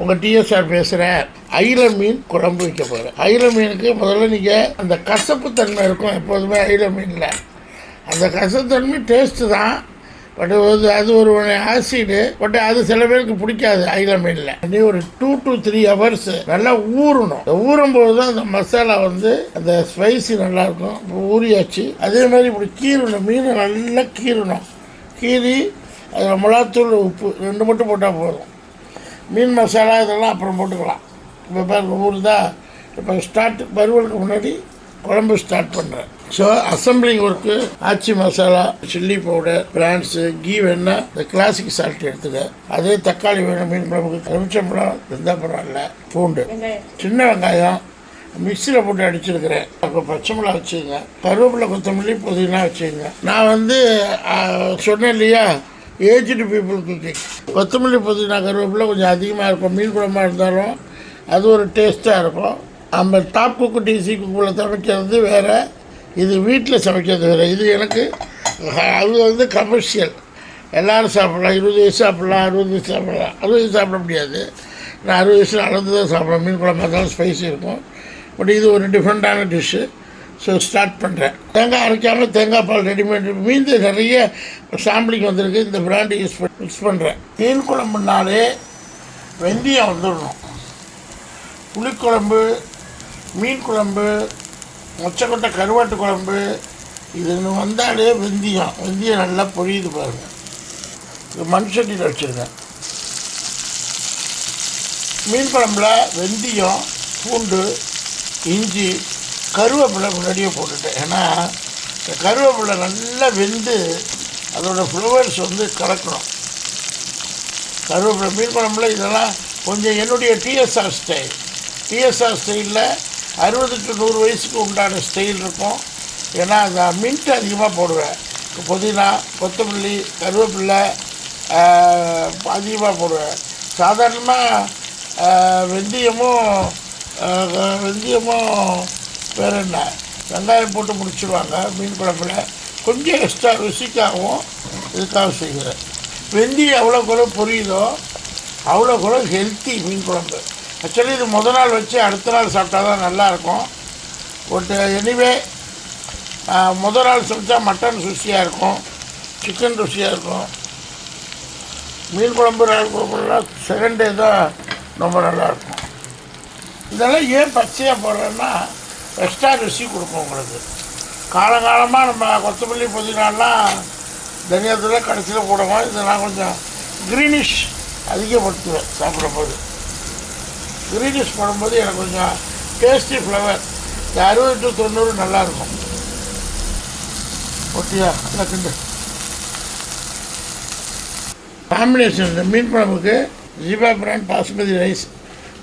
உங்கள் டிஎஸ்ஆர் பேசுகிறேன் ஐல மீன் குழம்பு வைக்க போகிறேன் ஐல மீனுக்கு முதல்ல நீங்கள் அந்த கசப்பு தன்மை இருக்கும் எப்போதுமே ஐல மீனில். அந்த கசத்தன்மை டேஸ்ட்டு தான். பட் அது அது ஒரு ஆசிடு பட் அது சில பேருக்கு பிடிக்காது ஐல மீனில். நீ ஒரு டூ டு த்ரீ ஹவர்ஸ் நல்லா ஊறணும். இந்த ஊறும்போது தான் அந்த மசாலா வந்து அந்த ஸ்பைசி நல்லாயிருக்கும் இப்போ ஊறியாச்சு. அதே மாதிரி இப்படி கீறணும். மீனை நல்லா கீறணும். கீறி அதில் மிளகாத்தூள் உப்பு ரெண்டு மட்டும் போட்டால் போதும். மீன் மசாலா இதெல்லாம் அப்புறம் போட்டுக்கலாம். இப்போ பாருங்க ஊறுதா இப்போ ஸ்டார்ட் வறுவலுக்கு முன்னாடி குழம்பு ஸ்டார்ட் பண்ணுறேன் so assembling work Aachi masala chilli powder brands key வேணா இந்த கிளாசிக் சால்ட் எடுத்துக்க அதே தக்காளி வேணும் மீன் குழம்புக்கு எலுமிச்சம்பழம் இருந்தால் பரவாயில்ல பூண்டு. சின்ன வெங்காயம் மிக்சியில் போட்டு அடிச்சிருக்கிறேன். அப்போ பச்சை மிளகா வச்சுங்க கருவேப்பிலை கொத்தமல்லி புதினா வச்சுங்க நான் வந்து சொன்னேன் இல்லையா ஏஜ்டு பீப்புள் குக்கிங் கொத்தமல்லி புதினா கருவேப்பிலை கொஞ்சம் அதிகமாக இருக்கும். மீன் குழம்பாக இருந்தாலும் அது ஒரு டேஸ்ட்டாக இருக்கும். நம்ம டாப் குக்கு டிசி குக்கில் சமைக்கிறது வேறு. இது வீட்டில் சமைக்கிறது வேறு. இது எனக்கு அது வந்து கமர்ஷியல் எல்லோரும் சாப்பிட்லாம். இருபது வயசு சாப்பிட்லாம் அறுபது வயசு சாப்பிட்லாம். அறுபது வயசு சாப்பிட முடியாது. நான் அறுபது வயசில் அளந்து தான் சாப்பிடுவேன். மீன் குழம்பு இருந்தாலும் ஸ்பைசி இருக்கும். பட் இது ஒரு டிஃப்ரெண்ட்டான டிஷ்ஷு ஸோ ஸ்டார்ட் பண்ணுறேன் தேங்காய் அரைக்காமல் தேங்காய் பால் ரெடிமேட் மீந்து நிறைய சாம்பிளிங் வந்திருக்கு. இந்த பிராண்டு யூஸ் பண்ணி மிக்ஸ் பண்ணுறேன் மீன் குழம்புனாலே வெந்தயம் வந்துடணும். புளிக்குழம்பு மீன் குழம்பு மொச்சக்கொட்டை கருவாட்டு குழம்பு இதுன்னு வந்தாலே வெந்தயம். வெந்தயம் நல்லா பொழியுது பாருங்கள் இது மண் சட்டியில் வச்சுருக்கேன். மீன் குழம்புல வெந்தயம் பூண்டு இஞ்சி கருவேப்பிலை முன்னாடியே போட்டுட்டேன். ஏன்னா இந்த கருவேப்பிலை நல்லா வெந்து அதோடய ஃப்ளவர்ஸ் வந்து கலக்கணும். கருவேப்பிலை மீன் குழம்புல இதெல்லாம் கொஞ்சம் என்னுடைய டிஎஸ்ஆர் ஸ்டைல் டிஎஸ்ஆர் ஸ்டைலில் அறுபதுக்கு நூறு வயசுக்கு உண்டான ஸ்டைல் இருக்கும். ஏன்னா அந்த மின்ட் அதிகமாக போடுவேன். புதினா கொத்தமல்லி கருவேப்பிலை அதிகமாக போடுவேன். சாதாரணமாக வெந்தயமும் வெந்தயமும் வேறு என்ன? வெங்காயம் போட்டு முடிச்சிடுவாங்க மீன் குழம்புல. கொஞ்சம் எக்ஸ்ட்ரா ருசிக்காகவும் இதுக்காக செய்கிறேன். வெந்தி எவ்வளோ குறை புரியுதோ அவ்வளோ குறை ஹெல்த்தி மீன் குழம்பு. ஆக்சுவலி இது முத நாள் வச்சு அடுத்த நாள் சாப்பிட்டா தான் நல்லாயிருக்கும். பட் எனிவே uh, முத நாள் சமைச்சா மட்டன் ருசியாக இருக்கும் சிக்கன் ருசியாக இருக்கும். மீன் குழம்பு இறால் குழம்புலாம் செகண்ட் டே தான் ரொம்ப நல்லாயிருக்கும். இதெல்லாம் ஏன் பச்சையாக போடுறேன்னா எக்ஸ்ட்ரா ருசி கொடுக்கும் உங்களுக்கு. காலங்காலமாக நம்ம கொத்தமல்லி புதினாலாம் தனியாத்தில் கடைசியில் போடுவோம். இதை நான் கொஞ்சம் க்ரீனிஷ் அதிகப்படுத்துவேன் சாப்பிடும்போது. க்ரீனிஷ் போடும்போது எனக்கு கொஞ்சம் டேஸ்டி ஃப்ளவர் இந்த அறுபது டு தொண்ணூறு நல்லாயிருக்கும். ஓகேயா? நல்லா கிண்டு காம்பினேஷன் இந்த மீன் குழம்புக்கு ஜீபா பிராண்ட் பாஸ்மதி ரைஸ்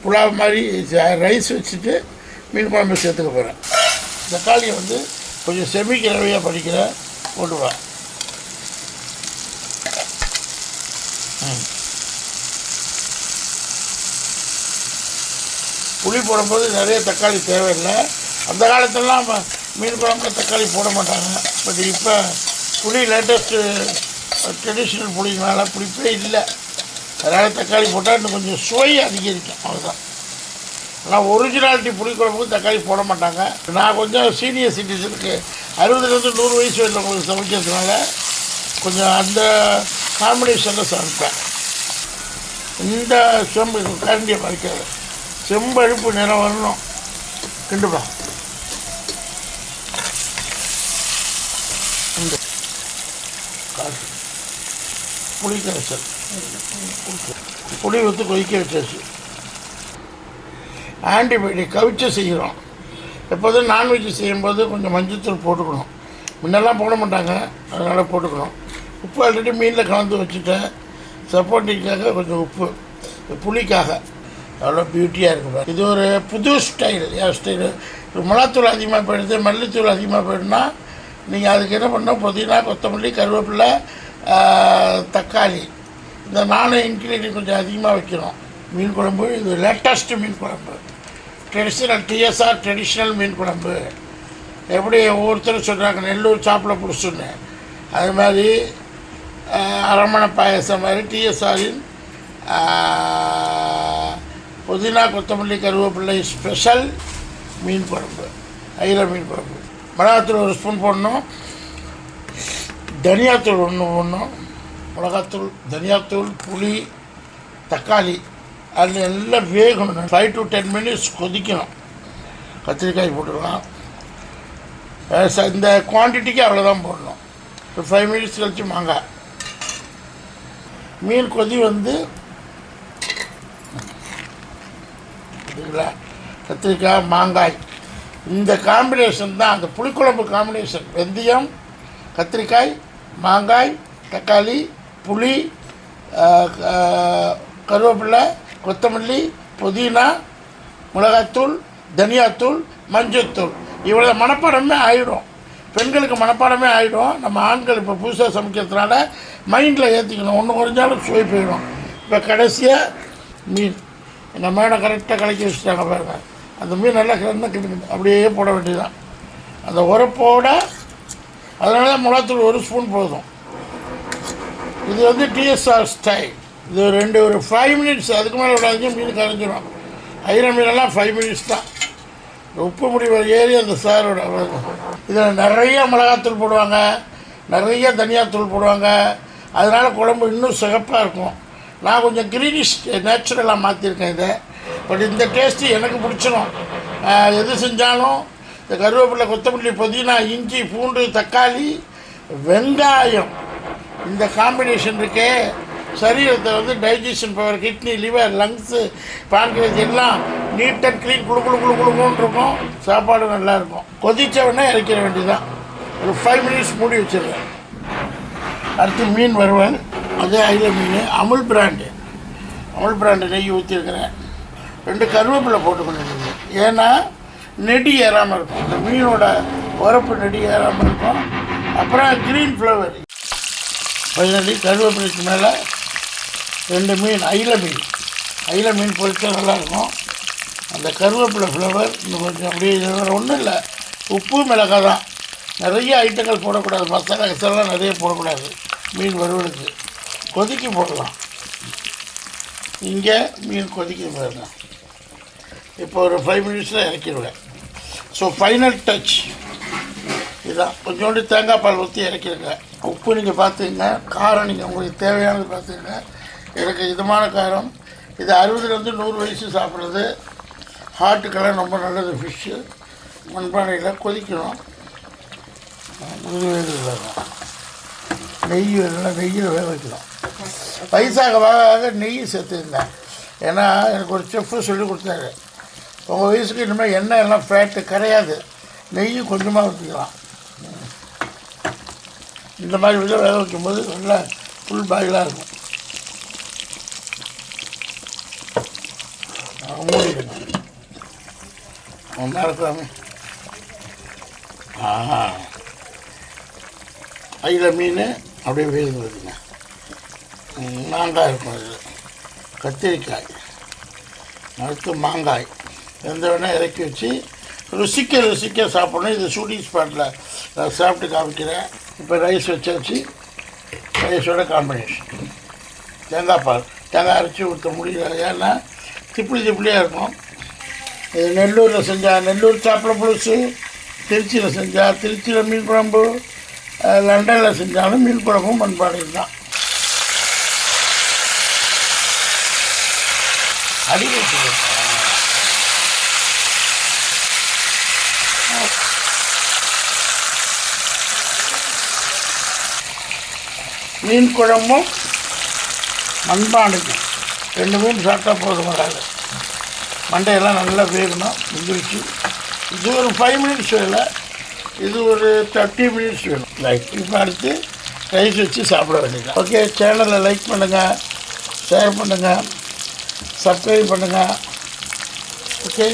புலாவ் மாதிரி ரைஸ் வச்சுட்டு மீன் குழம்பு சேர்த்துக்க போகிறேன் தக்காளியை வந்து கொஞ்சம் செமி கிழவையாக படிக்கிற போட்டுவேன் புளி போடும்போது நிறைய தக்காளி தேவையில்லை. அந்த காலத்துலலாம் மீன் குழம்புல தக்காளி போட மாட்டாங்க. பட் இப்போ புளி லேட்டஸ்ட்டு ட்ரெடிஷ்னல் புளினால புளிப்பே இல்லை. அதனால் தக்காளி போட்டால் இன்னும் கொஞ்சம் சுவை அதிகரிக்கும். அவ்வளோதான் ஆனால் ஒரிஜினாலிட்டி புளிக்குழம்புக்கு தக்காளி போட மாட்டாங்க. நான் கொஞ்சம் சீனியர் சிட்டிசனுக்கு அறுபதுலேருந்து நூறு வயசு வரவங்களுக்கு சமைக்கிறதுனால கொஞ்சம் அந்த காம்பினேஷனில் சமைப்பேன். இந்த செம்பு கரண்டியை பறிக்காது. செம்பழுப்பு நிறம் வரணும். கிண்டுப்பா இந்த காசு. புளி கரைசல் புளி வந்து கொதிக்க வச்சாச்சு. ஆன்டிபயோட்டிக் கவிச்சு செய்கிறோம். எப்போதும் நான்வெஜ் செய்யும்போது கொஞ்சம் மஞ்சத்தூள் போட்டுக்கணும். முன்னெல்லாம் போட மாட்டாங்க. அதனால் போட்டுக்கணும். உப்பு ஆல்ரெடி மீனில் கலந்து வச்சுட்டேன். சப்போட்டிக்காக கொஞ்சம் உப்பு. புளிக்காக. அவ்வளோ பியூட்டியாக இருக்கும் இது ஒரு புது ஸ்டைல் ஏன் ஸ்டைலு மிளகாத்தூள் அதிகமாக போயிடுது. மல்லித்தூள் அதிகமாக போயிடுனா நீங்கள் அதுக்கு என்ன பண்ணோம் புதினா கொத்தமல்லி கருவேப்பிலை தக்காளி. இந்த நாலு இன்க்ரீடியன்ட் கொஞ்சம் அதிகமாக வைக்கணும். மீன் குழம்பு. இது லேட்டஸ்ட்டு மீன் குழம்பு. ட்ரெடிஷ்னல் டிஎஸ்ஆர் ட்ரெடிஷ்னல் மீன் குழம்பு. எப்படி ஒவ்வொருத்தரும் சொல்கிறாங்க நெல்லூர் சாப்பிட பிடிச்சுன்னு. அது மாதிரி அரமணை பாயசம் மாதிரி டிஎஸ்ஆரின் புதினா கொத்தமல்லி கருவேப்பிள்ளை ஸ்பெஷல் மீன் குழம்பு ஐர மீன் குழம்பு. மிளகாத்தூள் ஒரு ஸ்பூன் போடணும். தனியாத்தூள் ஒன்று போடணும். மிளகாத்தூள் தனியாத்தூள் புளி தக்காளி. அது எல்லாம் வேகணும். ஃபைவ் டு டென் மினிட்ஸ் கொதிக்கணும். கத்திரிக்காய் போட்டுடலாம் இந்த குவான்டிட்டிக்கு அவ்வளோதான் போடணும். ஒரு ஃபைவ் மினிட்ஸ் கழிச்சு மாங்காய். மீன் கொதி வந்து சரிங்களா கத்திரிக்காய் மாங்காய். இந்த காம்பினேஷன் தான் அந்த புளிக்குழம்பு காம்பினேஷன் வெந்தயம் கத்திரிக்காய் மாங்காய் தக்காளி புளி கருவேப்பிலை கொத்தமல்லி புதினா மிளகாத்தூள் தனியாத்தூள் மஞ்சத்தூள். இவ்வளோ மனப்பாடமே ஆயிடும் பெண்களுக்கு மனப்பாடமே ஆகிடும் நம்ம ஆண்கள் இப்போ புதுசாக சமைக்கிறதுனால மைண்டில் ஏற்றிக்கணும் ஒன்று குறைஞ்சாலும் சுவை போயிடும் இப்போ கடைசியாக மீன். இந்த மேடம் கரெக்டாக கலக்கி வச்சுட்டாங்க பாருங்க. அந்த மீன் நல்லா கிடந்து கிடக்குது. அப்படியே போட வேண்டியதுதான். அந்த உரப்போட அதனால தான் மிளகாத்தூள் ஒரு ஸ்பூன் போதும். இது வந்து டிஎஸ்ஆர் ஸ்டைல் இது ரெண்டு ஒரு ஃபைவ் மினிட்ஸ் அதுக்கு மேலே விடாதீங்க மீன் கரைஞ்சிடும் ஐர மீனெல்லாம் ஃபைவ் மினிட்ஸ் தான். உப்பு முடிவு ஏறி அந்த சாரோட இதில் நிறைய மிளகாத்தூள் போடுவாங்க. நிறைய தனியாத்தூள் போடுவாங்க. அதனால் குழம்பு இன்னும் சிகப்பாக இருக்கும். நான் கொஞ்சம் க்ரீனிஷ் நேச்சுரலாக மாற்றிருக்கேன் இதை. பட் இந்த டேஸ்ட்டு எனக்கு பிடிச்சிடும் எது செஞ்சாலும் இந்த கருவேப்பிலை கொத்தமல்லி புதினா இஞ்சி பூண்டு தக்காளி வெங்காயம். இந்த காம்பினேஷன் இருக்கே. சரீரத்தை வந்து digestion power kidney liver lungs pancreas எல்லாம் நீட் அண்ட் க்ளீன் குளு குளு குளு குளுன்னு இருக்கும். சாப்பாடு நல்லா இருக்கும். கொதிச்ச உடனே இறக்கிற வேண்டியதுதான். ஒரு ஃபைவ் மினிட்ஸ் மூடி வச்சிடுறேன் அடுத்து மீன் வருவேன். அதே ஐல மீன். அமுல் பிராண்டு. அமுல் பிராண்டு நெய் ஊற்றிருக்கிறேன் ரெண்டு கருவேப்பிலை போட்டுக்கணும் ஏன்னா நெடி ஏறாமல் இருக்கும். இந்த மீனோட உரப்பு நெடி ஏறாமல் இருக்கும். அப்புறம் க்ரீன் ஃப்ளவர் ஃபைனலி கருவேப்பிலைக்கு மேலே ரெண்டு மீன் ஐல மீன். ஐல மீன் பொரிச்சா நல்லாயிருக்கும் அந்த கருவேப்பிலை ஃப்ளவர் இன்னும் கொஞ்சம் அப்படியே இது ஒன்றும் இல்லை. உப்பு மிளகாய் தான். நிறைய ஐட்டங்கள் போடக்கூடாது. மசாலா கசாலாம் நிறைய போடக்கூடாது. மீன் வறுவலுக்கு. கொதிக்கி போடலாம். இங்கே மீன் கொதிக்க பாருங்க. இப்போ ஒரு ஃபைவ் மினிட்ஸில் இறக்கிடுவேன். ஸோ ஃபைனல் டச் இதுதான் கொஞ்சோண்டு தேங்காய் பால் ஊற்றி இறக்கிடுங்க. உப்பு நீங்கள் பார்த்துங்க காரம் நீங்கள் உங்களுக்கு தேவையானது பார்த்துங்க எனக்கு இதமான காரம். இது அறுபதுலேருந்து நூறு வயசு சாப்பிட்றது. ஹார்ட்டுக்கெல்லாம் ரொம்ப நல்லது ஃபிஷ்ஷு மண்பானையில் கொதிக்கணும். இது நெய் வேணும்னா நெய்யில் வேக வைக்கலாம் வயசாக வாக நெய் சேர்த்துருந்தேன். ஏன்னா எனக்கு ஒரு செஃப்பு சொல்லி கொடுத்தாரு. உங்கள் வயசுக்கு இனிமேல் எண்ணெய் எல்லாம் ஃபேட்டு கரையாது நெய்யும் கொஞ்சமாக ஊற்றிக்கலாம் இந்த மாதிரி வித வேக வைக்கும்போது நல்லா ஃபுல் பாயிலாக இருக்கும் ஆ, மூடிடுங்க ஒன்றா இருக்கலாமே ஆ ஐல மீன் அப்படியே வேகுது வருதுங்க மாங்காய் இருக்கும் அதில் கத்திரிக்காய் அடுத்து மாங்காய் எந்த வேணால் இறக்கி வச்சு ருசிக்க ருசிக்க சாப்பிடணும் இது ஷூட்டிங் ஸ்பாட்டில் நான் சாப்பிட்டு காமிக்கிறேன் இப்போ ரைஸ் வச்சாச்சு ரைஸோட காம்பினேஷன் தேங்காய் பால் தேங்காய் அரைச்சி ஊற்ற முடியல ஏன்னா திப்பிளி திப்பிளியாக இருக்கும் இது நெல்லூரில் செஞ்சால் நெல்லூர் சாப்பிட புழுசு திருச்சியில் செஞ்சால் திருச்சியில் மீன் குழம்பு லண்டனில் செஞ்சாலும் மீன் குழம்பும் பண்பாடு தான் அடி மீன் குழம்பும் மண்பானைக்கும் ரெண்டு சாப்பிட்டா போதும் வராது. மண்டையெல்லாம் நல்லா வேகணும் முந்திரிச்சு. இது ஒரு ஃபைவ் மினிட்ஸ் வேலை. இது ஒரு தேர்ட்டி மினிட்ஸ் வேணும் லைக் இப்போ அடுத்து ரைஸ் வச்சு சாப்பிட வேண்டியது ஓகே சேனலை லைக் பண்ணுங்கள் ஷேர் பண்ணுங்கள் சப்ஸ்கிரைப் பண்ணுங்கள் ஓகே